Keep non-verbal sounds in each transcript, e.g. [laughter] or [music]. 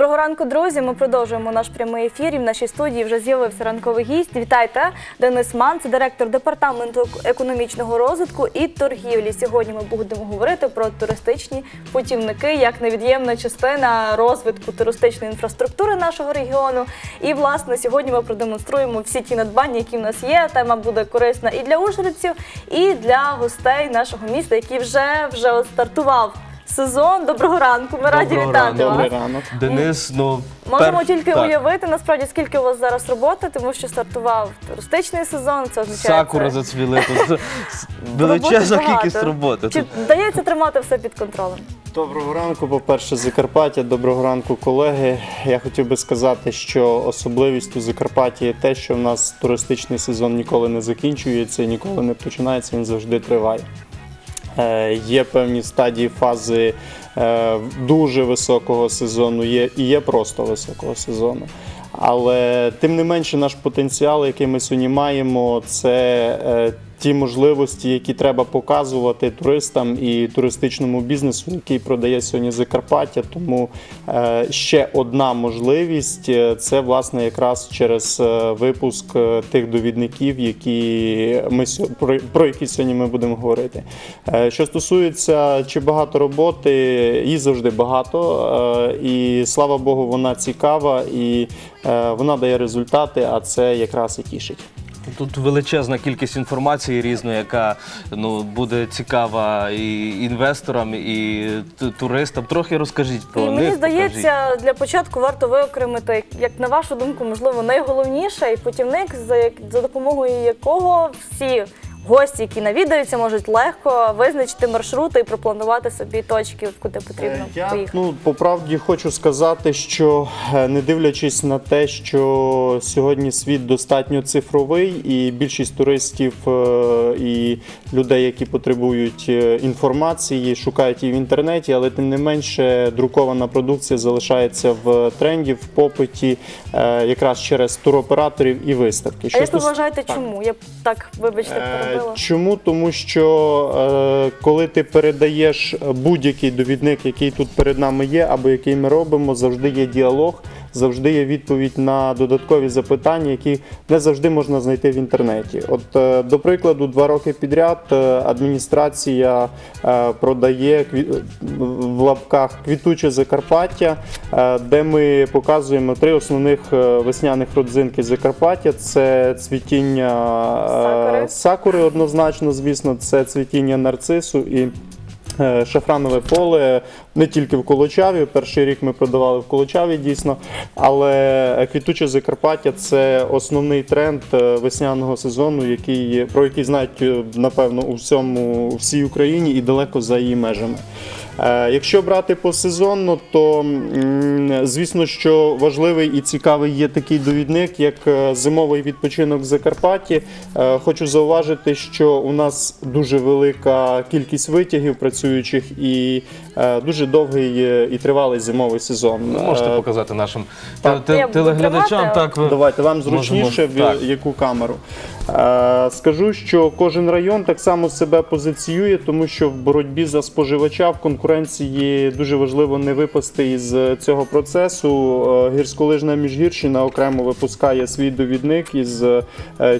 Доброго ранку, друзі. Ми продовжуємо наш прямий ефір. І в нашій студії вже з'явився ранковий гість. Вітайте, Денис Ман, це директор департаменту економічного розвитку і торгівлі. Сьогодні ми будемо говорити про туристичні путівники як невід'ємна частина розвитку туристичної інфраструктури нашого регіону. І власне сьогодні ми продемонструємо всі ті надбання, які в нас є. Тема буде корисна і для ужгородців, і для гостей нашого міста, який вже вже стартував. Сезон, доброго ранку. Ми раді Доброго вітати ранку. вас. Добрий ранок. Денис, ну Можемо пер- тільки так. уявити насправді, скільки у вас зараз роботи, тому що стартував туристичний сезон. Це означає Сакура зацвіли. Тут [laughs] величезна кількість роботи. Чи вдається тримати все під контролем? Доброго ранку, по-перше, Закарпаття. Доброго ранку, колеги. Я хотів би сказати, що особливістю Закарпаття є те, що в нас туристичний сезон ніколи не закінчується, ніколи не починається, він завжди триває. Е, Є певні стадії фази е, дуже високого сезону, є і є просто високого сезону. Але тим не менше, наш потенціал, який ми сьогодні маємо, це е, ті можливості, які треба показувати туристам і туристичному бізнесу, який продає сьогодні Закарпаття. Тому е, ще одна можливість е, це власне якраз через е, випуск тих довідників, які ми про, які сьогодні ми будемо говорити. Що стосується чи багато роботи, її завжди багато, і слава Богу, вона цікава і вона дає результати, а це якраз і тішить. Тут величезна кількість інформації різної, яка ну буде цікава і інвесторам, і ту- туристам. Трохи розкажіть про І них. мені покажіть. здається, для початку варто виокремити, як на вашу думку, можливо, найголовніше і путівник, за як за допомогою якого всі. Гості, які навідаються, можуть легко визначити маршрути і пропланувати собі точки, куди потрібно Е, Я поїхати. ну по правді хочу сказати, що е, не дивлячись на те, що сьогодні світ достатньо цифровий, і більшість туристів е, і людей, які потребують інформації, шукають її в інтернеті, але тим не менше друкована продукція залишається в тренді, в попиті, якраз через туроператорів і виставки. А як ви вважаєте, чому? Я так, вибачте, Е. Чому? Тому що е, коли ти передаєш будь-який довідник, який тут перед нами є, або який ми робимо, завжди є діалог, завжди є відповідь на додаткові запитання, які не завжди можна знайти в інтернеті. От, е, до прикладу, два роки підряд е, адміністрація е, продає в лапках квітуче Закарпаття, де ми показуємо три основних весняних родзинки Закарпаття: це цвітіння Сакури. сакури, однозначно, звісно, це цвітіння нарцису і. Е, Шафранове поле не тільки в Колочаві. Перший рік ми продавали в Колочаві дійсно, але квітуче Закарпаття це основний тренд е, весняного сезону, який про який знають е, напевно у всьому всій Україні і далеко за її межами. Е, Якщо брати посезонно, то звісно, що важливий і цікавий є такий довідник, як е, зимовий відпочинок в Закарпатті. Е, Хочу зауважити, що у нас дуже велика кількість витягів працюючих і дуже довгий і тривалий зимовий сезон. Ну, можете показати нашим так. те- те- телеглядачам. Так, ви- Давайте вам зручніше Можемо, в яку камеру. Скажу, що кожен район так само себе позиціює, тому що в боротьбі за споживача в конкуренції дуже важливо не випасти із цього процесу. Е, Гірськолижна міжгірщина окремо випускає свій довідник із е,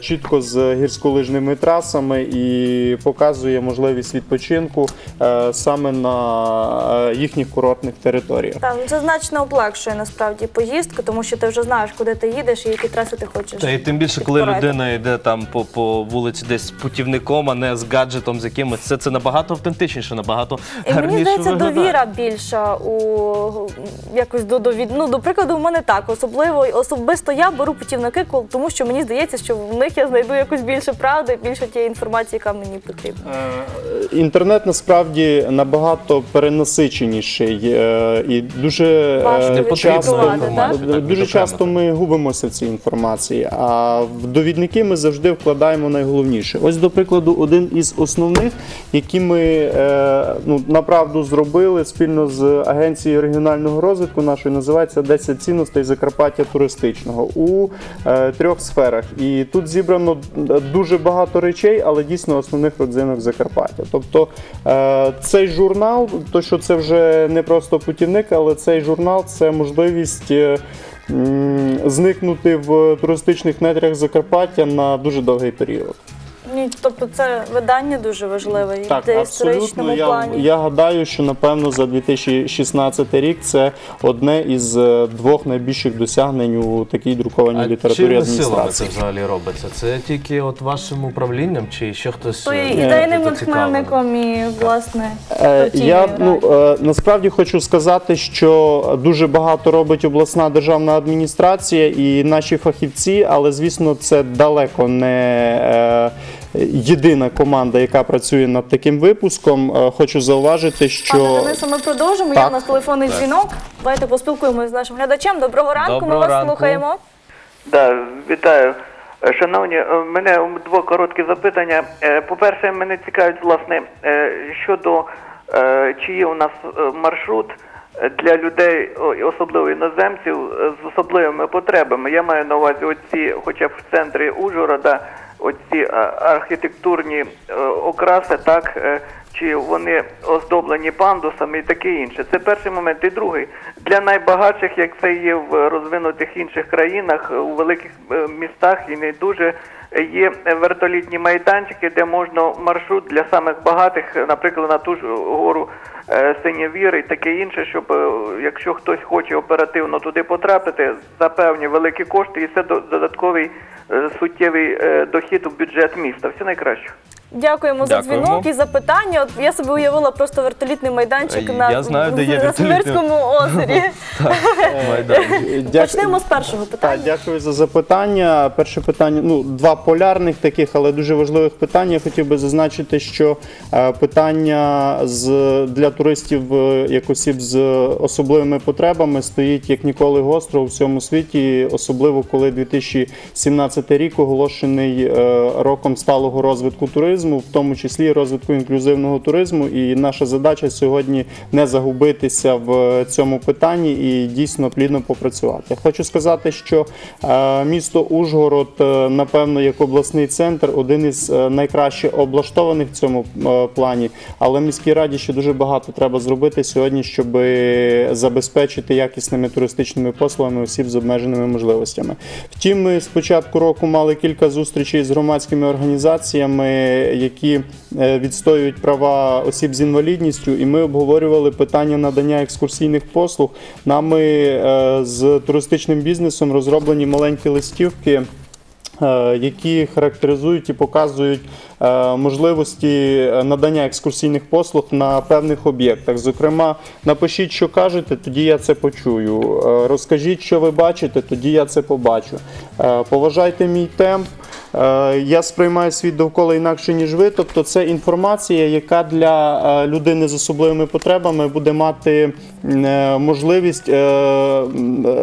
чітко з гірськолижними трасами і показує можливість відпочинку е, саме на їхніх курортних територіях. Так, ну це значно облегшує насправді поїздку, тому що ти вже знаєш, куди ти їдеш і які траси ти хочеш. Та і тим більше, коли людина йде там по, по вулиці десь з путівником, а не з гаджетом, з якимось, це, це набагато автентичніше, набагато гарніше мені здається, довіра більша у якось до довід. Ну, до прикладу, в мене так. Особливо особисто я беру путівники, тому що мені здається, що в них я знайду якусь більше правди, більше тієї інформації, яка мені потрібна. Е, Інтернет насправді набагато перенасиченіший е, і дуже Важко е, часто, так, дуже часто ми губимося в цій інформації. А в довідники ми завжди завжди вкладаємо найголовніше. Ось, до прикладу, один із основних, які ми е, ну, направду зробили спільно з агенцією регіонального розвитку нашої, називається 10 цінностей Закарпаття туристичного у е, трьох сферах. І тут зібрано дуже багато речей, але дійсно основних родзинок Закарпаття. Тобто е, цей журнал, то що це вже не просто путівник, але цей журнал це можливість. е, Зникнути в туристичних нетрях Закарпаття на дуже довгий період. Ні, тобто це видання дуже важливе і Так, в історичному Я, плані. я гадаю, що напевно за 2016 рік це одне із е, двох найбільших досягнень у такій друкованій А літературі силами це взагалі робиться? Це тільки от вашим управлінням, чи ще хтось То і е, ідейним натхненником і власне Е, Я ну е, насправді хочу сказати, що дуже багато робить обласна державна адміністрація і наші фахівці, але звісно, це далеко не е, єдина команда, яка працює над таким випуском. Е, Хочу зауважити, що Пане Денисе, ми продовжимо. Є Так. у нас телефонний дзвінок. Давайте поспілкуємося з нашим глядачем. Доброго ранку. Доброго ми вас ранку. слухаємо. Да, вітаю. Е, Шановні, е, в мене два короткі запитання. По-перше, мене цікавить, власне, щодо чи є у нас маршрут для людей, особливо іноземців, з особливими потребами. Я маю на увазі оці, хоча б в центрі Ужгорода, оці е, архітектурні е, окраси, так, е, чи вони оздоблені пандусами і таке інше. Це перший момент. І другий. Для найбагатших, як це є в розвинутих інших країнах, у великих містах і не дуже є вертолітні майданчики, де можна маршрут для самих багатих, наприклад, на ту ж гору е, Синєвір і таке інше, щоб е, якщо хтось хоче оперативно туди потрапити, за певні великі кошти, і це до- додатковий е, суттєвий дохід у бюджет міста. Все найкраще. Дякуємо за Дякуємо. дзвінок і запитання. От я собі уявила просто вертолітний майданчик Е, на, я знаю, де є на вертолітний. Смирському [laughs] озері. Майдан. Почнемо з першого Так, питання. дякую за запитання. Перше питання, ну два полярних таких, але дуже важливих питання. Я хотів би зазначити, що е, питання з для туристів е, як осіб з особливими потребами стоїть як ніколи гостро у всьому світі, особливо коли 2017 рік оголошений е, роком сталого розвитку туризму, в тому числі розвитку інклюзивного туризму. І наша задача сьогодні не загубитися в цьому питанні і дійсно плідно попрацювати. Хочу сказати, що е, місто Ужгород, е, напевно, як обласний центр, один із е, найкраще облаштованих в цьому плані. Але міській раді ще дуже багато треба зробити сьогодні, щоб забезпечити якісними туристичними послугами осіб з обмеженими можливостями. Втім, ми з року мали кілька зустрічей з громадськими організаціями, які е, відстоюють права осіб з інвалідністю, і ми обговорювали питання надання екскурсійних послуг. Нами е, з туристичним бізнесом розроблені маленькі листівки. е, Які характеризують і показують можливості е, надання екскурсійних послуг на певних об'єктах. Зокрема, напишіть, що кажете, тоді я це почую. Е, Розкажіть, що ви бачите, тоді я це побачу. Е, Поважайте мій темп. Е, Я сприймаю світ довкола інакше, ніж ви. Тобто, це інформація, яка для е, людини з особливими потребами буде мати е, можливість е,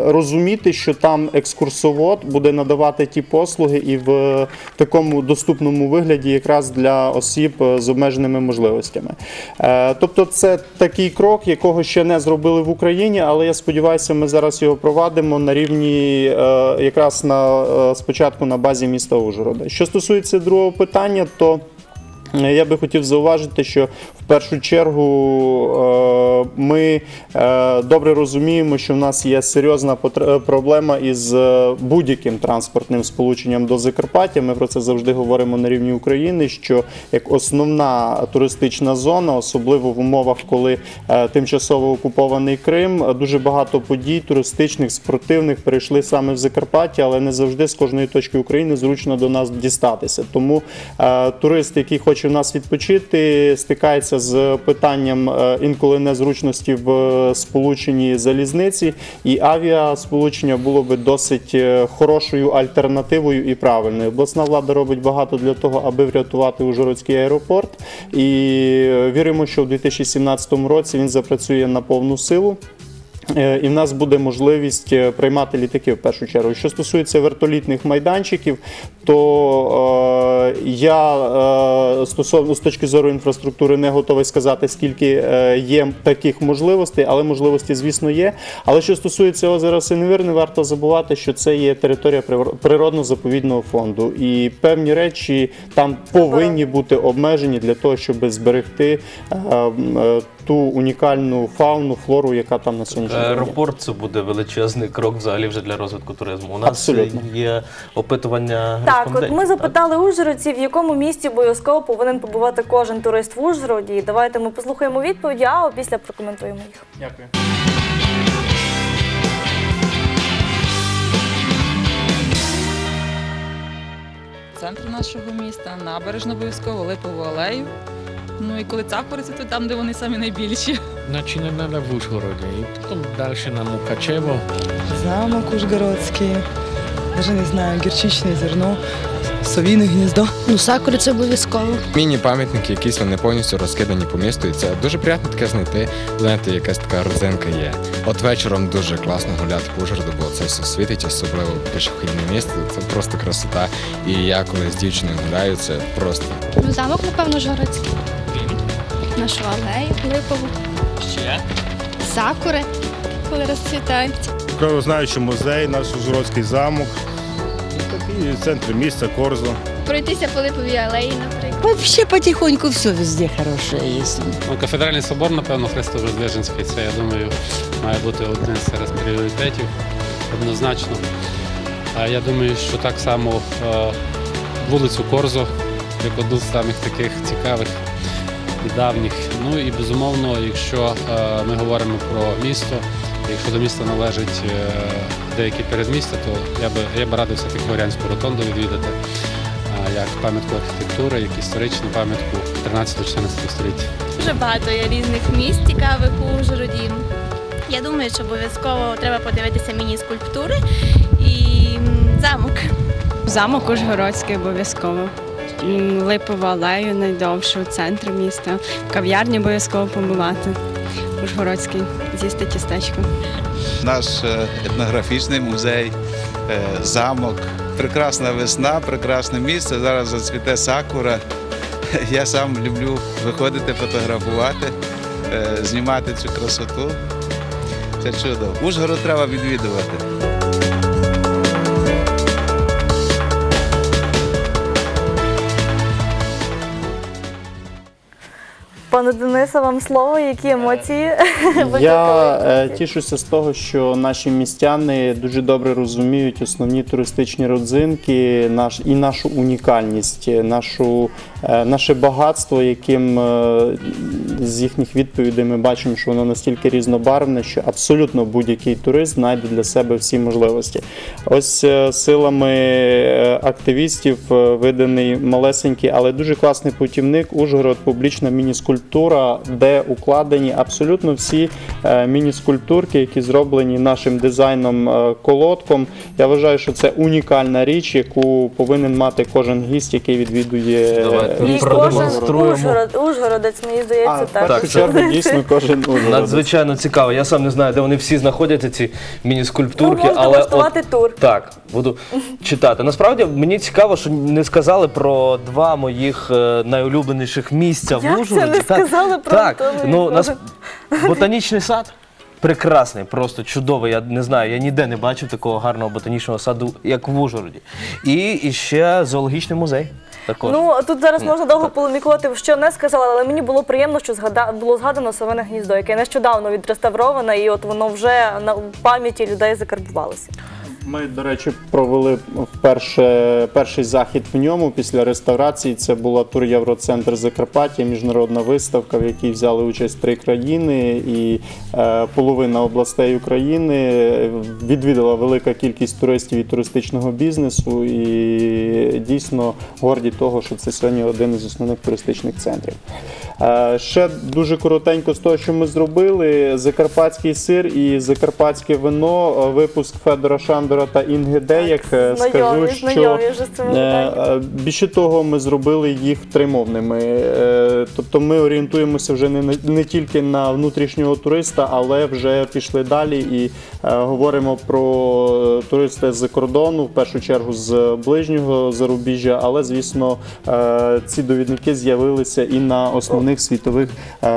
розуміти, що там екскурсовод буде надавати ті послуги і в такому доступному вигляді, якраз для осіб е, з обмеженими можливостями. Е, Тобто, це такий крок, якого ще не зробили в Україні, але я сподіваюся, ми зараз його провадимо на рівні е, якраз на спочатку на базі міста Ужгорода. Що стосується другого питання, то Я би хотів зауважити, що в першу чергу е, ми е, добре розуміємо, що в нас є серйозна е, проблема із будь-яким транспортним сполученням до Закарпаття. Ми про це завжди говоримо на рівні України. Що як основна туристична зона, особливо в умовах, коли тимчасово окупований Крим, дуже багато подій туристичних, спортивних перейшли саме в Закарпаття, але не завжди з кожної точки України зручно до нас дістатися. Тому турист, який хоче в нас відпочити, стикається з питанням е, інколи незручності в е, сполученні залізниці, і авіасполучення було би досить е, хорошою альтернативою і правильною. Обласна влада робить багато для того, аби врятувати Ужгородський аеропорт. І віримо, що в 2017 році він запрацює на повну силу. Е, І в нас буде можливість е, приймати літаки в першу чергу. Що стосується вертолітних майданчиків, то е, я е, стосовно з точки зору інфраструктури не готовий сказати, скільки е, є таких можливостей, але можливості, звісно, є. Але що стосується озера Синевир, не варто забувати, що це є територія природно-заповідного фонду, і певні речі там повинні бути обмежені для того, щоб зберегти е, е, ту унікальну фауну, флору, яка там на сьогоднішній день. є. Аеропорт це буде величезний крок взагалі вже для розвитку туризму. У нас Абсолютно. є опитування Так, от респондентів, ми запитали ужгородців, в якому місті обов'язково повинен побувати кожен турист в Ужгороді. Давайте ми послухаємо відповіді, а після прокоментуємо їх. Дякую. центр нашого міста, набережну обов'язково, липову алею. Ну і коли цапориці, то там, де вони самі найбільші. Начинать надо в Ужгороде, и потом дальше на Мукачево. Замок Ужгородський, даже не знаю, гірчичне зерно, совіне гніздо. Ну, сакури це обов'язково. Міні-пам'ятники, якісь вони повністю розкидані по місту, і це дуже приємно таке знайти. Знаєте, якась така родзинка є. От вечором дуже класно гуляти по Ужгороду, бо це все світить, особливо пішохідне місце. Це просто красота. І я коли з дівчиною гуляю, це просто Ну, замок, напевно, Жгородський. Нашу алею липову. Ще? Сакури, коли розцвітають. Краєзнавчий музей, наш Ужгородський замок. І такий центр міста, Корзо. Пройтися по липовій алеї, наприклад. Вообще потихоньку все везде хороше є. Ну, кафедральний собор, напевно, Христо-Воздвиженський, це, я думаю, має бути один з пріоритетів однозначно. А я думаю, що так само е, вулицю Корзо, як одну з самих таких цікавих і давніх. Ну і безумовно, якщо е, ми говоримо про місто, якщо до міста належить е, деякі передмістя, то я би, я би радив все-таки Горянську ротонду відвідати е, як пам'ятку архітектури, як історичну пам'ятку 13-14 століття. Дуже багато є різних місць цікавих у Ужгороді. Я думаю, що обов'язково треба подивитися міні-скульптури і замок. Замок Ужгородський обов'язково. Липову алею найдовшу, центр міста. В кав'ярні обов'язково побувати. Ужгородський, з'їсти тістечко. наш е, етнографічний музей, е, замок. Прекрасна весна, прекрасне місце. Зараз зацвіте сакура. Я сам люблю виходити, фотографувати, е, знімати цю красоту. Це чудо. Ужгород треба відвідувати. Пане Денисе, вам слово, які емоції [laughs] Я е, тішуся з того, що наші містяни дуже добре розуміють основні туристичні родзинки, наш і нашу унікальність, е, нашу, е, наше багатство, яким е, з їхніх відповідей ми бачимо, що воно настільки різнобарвне, що абсолютно будь-який турист знайде для себе всі можливості. Ось е, силами е, активістів е, виданий малесенький, але дуже класний путівник Ужгород, публічна міні-скульптура, де укладені абсолютно всі е, міні-скульптурки, які зроблені нашим дизайном е, колодком. Я вважаю, що це унікальна річ, яку повинен мати кожен гість, який відвідує Давайте. І кожен продемонструємо. Ужгород, Ужгородець, мені А, здається, в так. першу чергу [laughs] дійсно кожен Ужгородець. Надзвичайно цікаво. Я сам не знаю, де вони всі знаходяться, ці міні-скульптурки, Ну, можна але влаштувати тур. Так, буду читати. Насправді мені цікаво, що не сказали про два моїх е, найулюбленіших місця Як в це Ужгороді. не Так, сказали про так. Антона Ну, нас... Ботанічний сад. Прекрасний, просто чудовий. Я не знаю, я ніде не бачив такого гарного ботанічного саду, як в Ужгороді. І, і ще зоологічний музей. Також. Ну тут зараз можна довго полемікувати, що не сказала, але мені було приємно, що згада... було згадано совине гніздо, яке нещодавно відреставроване, і от воно вже на пам'яті людей закарбувалося. Ми, до речі, провели вперше перший захід в ньому після реставрації. Це була тур Євроцентр Закарпаття, міжнародна виставка, в якій взяли участь три країни, і е, половина областей України відвідала велика кількість туристів і туристичного бізнесу. І дійсно горді того, що це сьогодні один із основних туристичних центрів. Е, Ще дуже коротенько з того, що ми зробили: закарпатський сир і закарпатське вино. е, Випуск Федора Шандора Федора та Інги Деяк. Е, Знайомі, Скажу, що знайомі е, більше того, ми зробили їх тримовними. Е, Тобто ми орієнтуємося вже не, не тільки на внутрішнього туриста, але вже пішли далі і говоримо про туриста з кордону, в першу чергу з ближнього зарубіжжя. Але звісно, ці довідники з'явилися і на основних світових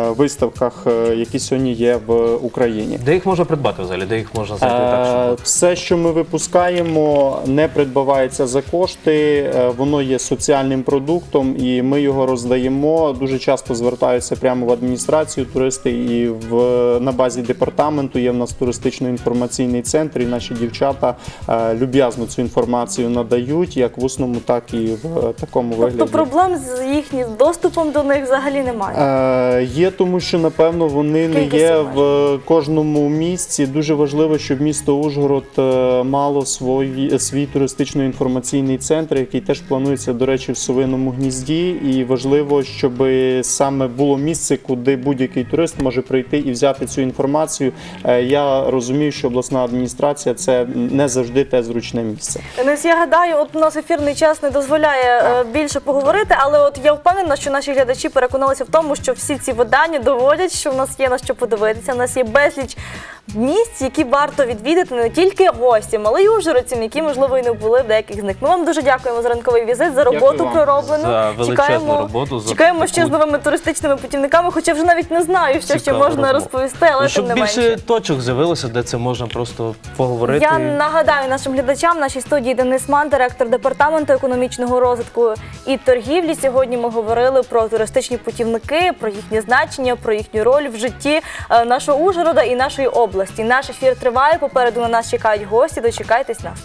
виставках, які сьогодні є в Україні. Де їх можна придбати взагалі? Де їх можна знайти так, щоб Все, що ми випускаємо, не придбавається за кошти, е, воно є соціальним продуктом, і ми його роздаємо. Дуже часто звертаються прямо в адміністрацію туристи, і в на базі департаменту є в нас туристично-інформаційний центр, і наші дівчата е, люб'язно цю інформацію надають, як в усному, так і в такому вигляді. Тобто проблем з їхнім доступом до них взагалі немає. Е, Є, тому що напевно вони не є в кожному місці. Дуже важливо, щоб місто Ужгород е, мало свої, свій туристично-інформаційний центр, який теж планується, до речі, в Совиному гнізді. І важливо, щоб саме було місце, куди будь-який турист може прийти і взяти цю інформацію. Е, Я розумію, що обласна адміністрація це не завжди те зручне місце. Денис, я гадаю, от у нас ефірний час не дозволяє е, більше поговорити, але от я впевнена, що наші глядачі переконалися в тому, що всі ці видання доводять, що в нас є на що подивитися. У нас є безліч місць, які варто відвідати не тільки гостям, але й ужгородцям, які можливо і не були в деяких з них. Ми вам дуже дякуємо за ранковий візит, за роботу вам пророблену. за величезну роботу, за чекаємо ще з новими туристичними путівниками, хоча вже навіть не знаю, що ще можна розповісти, але Ну, щоб тим не більше точок з'явилося, де це можна просто поговорити. Я нагадаю нашим глядачам в нашій студії Денис Ман, директор департаменту економічного розвитку і торгівлі. Сьогодні ми говорили про туристичні путівники, про їхнє значення, про їхню роль в житті е, нашого Ужгорода і нашої області. Наш ефір триває. Попереду на нас чекають гості. Дочекайтесь нас.